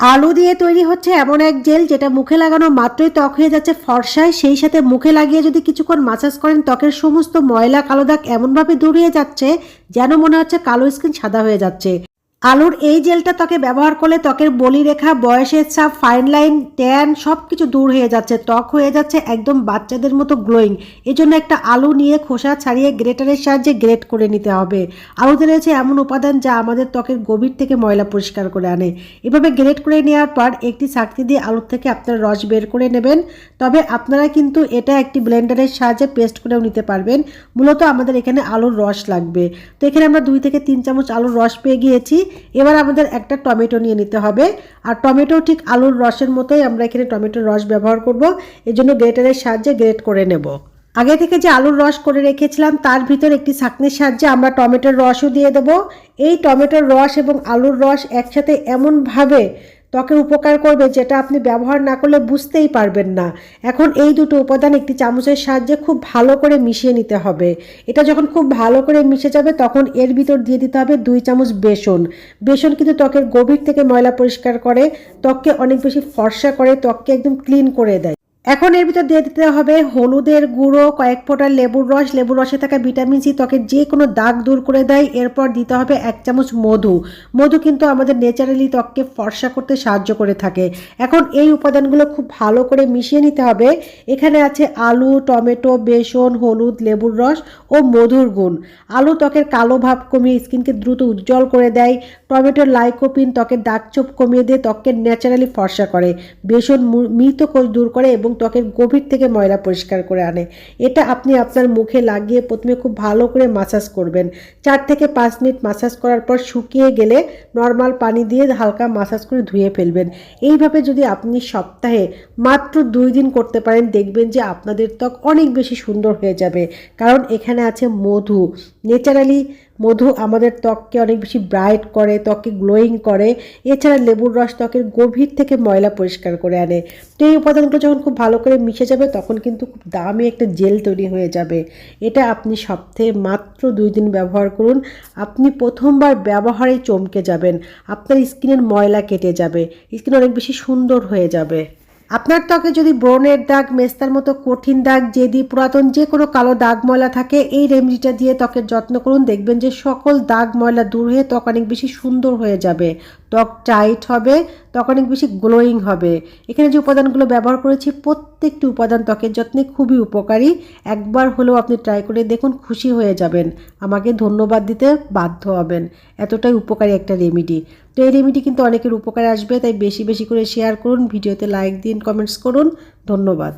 আলু দিয়ে তৈরি হচ্ছে এমন এক জেল যেটা মুখে লাগানো মাত্রই ত্বক হয়ে যাচ্ছে ফর্সায়। সেই সাথে মুখে লাগিয়ে যদি কিছুক্ষণ মাসাজ করেন, ত্বকের সমস্ত ময়লা, কালো দাগ এমনভাবে দূর হয়ে যাচ্ছে যেন মনে হচ্ছে কালো স্কিন সাদা হয়ে যাচ্ছে। আলুর এই জেলটা ত্বকে ব্যবহার করলে ত্বকের বলি রেখা বয়সের ছাপ ফাইন লাইন ট্যান সব কিছু দূর হয়ে যাচ্ছে। ত্বক হয়ে যাচ্ছে একদম বাচ্চাদের মতো গ্লোয়িং এজন্য একটা আলু নিয়ে খোসা ছাড়িয়ে গ্রেটারের সাহায্যে গ্রেট করে নিতে হবে। আলুতে রয়েছে এমন উপাদান যা আমাদের ত্বকের গভীর থেকে ময়লা পরিষ্কার করে আনে। এভাবে গ্রেট করে নেওয়ার পর একটি চাকতি দিয়ে আলুর থেকে আপনার রস বের করে নেবেন। তবে আপনারা কিন্তু এটা একটি ব্লেন্ডারের সাহায্যে পেস্ট করেও নিতে পারবেন। মূলত আমাদের এখানে আলুর রস লাগবে। তো এখানে আমরা দুই থেকে তিন চামচ আলুর রস পেয়ে গিয়েছি। এবার আমাদের একটা টমেটো নিয়ে নিতে হবে। আর টমেটো ঠিক আলুর রসের মতোই আমরা এখানে টমেটোর রস ব্যবহার করব। জন্য গ্রেটারের সাহায্যে গ্রেট করে নেব। আগে থেকে যে আলুর রস করে রেখেছিলাম, তার ভিতর একটি ছাঁকনির সাহায্যে আমরা টমেটোর রসও দিয়ে দেব। এই টমেটোর রস এবং আলুর রস একসাথে এমনভাবে ত্বকের উপকার করবে, যেটা আপনি ব্যবহার না করলে বুঝতেই পারবেন না। এখন এই দুটো উপাদান একটি চামচের সাহায্যে খুব ভালো করে মিশিয়ে নিতে হবে। এটা যখন খুব ভালো করে মিশে যাবে, তখন এর ভিতর দিয়ে দিতে হবে দুই চামচ বেসন। বেসন কিন্তু ত্বকের গভীর থেকে ময়লা পরিষ্কার করে, ত্বককে অনেক বেশি ফর্সা করে, ত্বককে একদম ক্লিন করে দেয়। এখন এর ভিতর দিয়ে দিতে হবে হলুদের গুঁড়ো, কয়েক ফোঁটা লেবুর রস। লেবুর রসে থাকা ভিটামিন সি ত্বকের যে কোনো দাগ দূর করে দেয়। এরপর দিতে হবে এক চামচ মধু। মধু কিন্তু আমাদের ন্যাচারালি ত্বককে ফর্সা করতে সাহায্য করে থাকে। এখন এই উপাদানগুলো খুব ভালো করে মিশিয়ে নিতে হবে। এখানে আছে আলু, টমেটো, বেসন, হলুদ, লেবুর রস ও মধুর গুণ। আলু ত্বকের কালো ভাব কমিয়ে স্কিনকে দ্রুত উজ্জ্বল করে দেয়। টমেটোর লাইকোপিন ত্বকের দাগ চোপ কমিয়ে দিয়ে ত্বককে ন্যাচারালি ফর্সা করে। বেসন মৃত কোষ দূর করে এবং ত্বকের গভীর থেকে ময়লা পরিষ্কার করে আনে। এটা আপনি আপনার মুখে লাগিয়ে প্রথমে খুব ভালো করে মাসাজ করবেন। চার থেকে পাঁচ মিনিট মাসাজ করার পর শুকিয়ে গেলে নর্মাল পানি দিয়ে হালকা মাসাজ করে ধুয়ে ফেলবেন। এইভাবে যদি আপনি সপ্তাহে মাত্র দুই দিন করতে পারেন, দেখবেন যে আপনাদের ত্বক অনেক বেশি সুন্দর হয়ে যাবে। কারণ এখানে আছে মধু। ন্যাচারালি মধু আমাদের ত্বককে অনেক বেশি ব্রাইট করে, ত্বককে গ্লোয়িং করে। এছাড়া লেবুর রস ত্বকের গভীর থেকে ময়লা পরিষ্কার করে আনে। তো এই উপাদানগুলো যখন খুব ভালো করে মিশে যাবে, তখন কিন্তু খুব দামি একটা জেল তৈরি হয়ে যাবে। এটা আপনি সপ্তাহে মাত্র দুই দিন ব্যবহার করুন। আপনি প্রথমবার ব্যবহারে চমকে যাবেন। আপনার স্কিনের ময়লা কেটে যাবে। স্কিন অনেক বেশি সুন্দর হয়ে যাবে। আপনার ত্বকে যদি ব্রণের দাগ, মেস্তার মতো কঠিন দাগ, জেদি, পুরাতন যে কোনো কালো দাগ ময়লা থাকে, এই রেমেডিটা দিয়ে ত্বকের যত্ন করুন। দেখবেন যে সকল দাগ ময়লা দূর হয়ে ত্বক অনেক বেশি সুন্দর হয়ে যাবে। ত্বক টাইট হবে, ত্বক অনেক বেশি গ্লোয়িং হবে। এখানে যে উপাদানগুলো ব্যবহার করেছি, প্রত্যেকটি উপাদান ত্বকের যত্নে খুবই উপকারী। একবার হলেও আপনি ট্রাই করে দেখুন, খুশি হয়ে যাবেন। আমাকে ধন্যবাদ দিতে বাধ্য হবেন। এতটাই উপকারী একটা রেমেডি। তো এই রেমিডি কিন্তু অনেকের উপকারে আসবে, তাই বেশি বেশি করে শেয়ার করুন, ভিডিওতে লাইক দিন কমেন্টস করুন, ধন্যবাদ।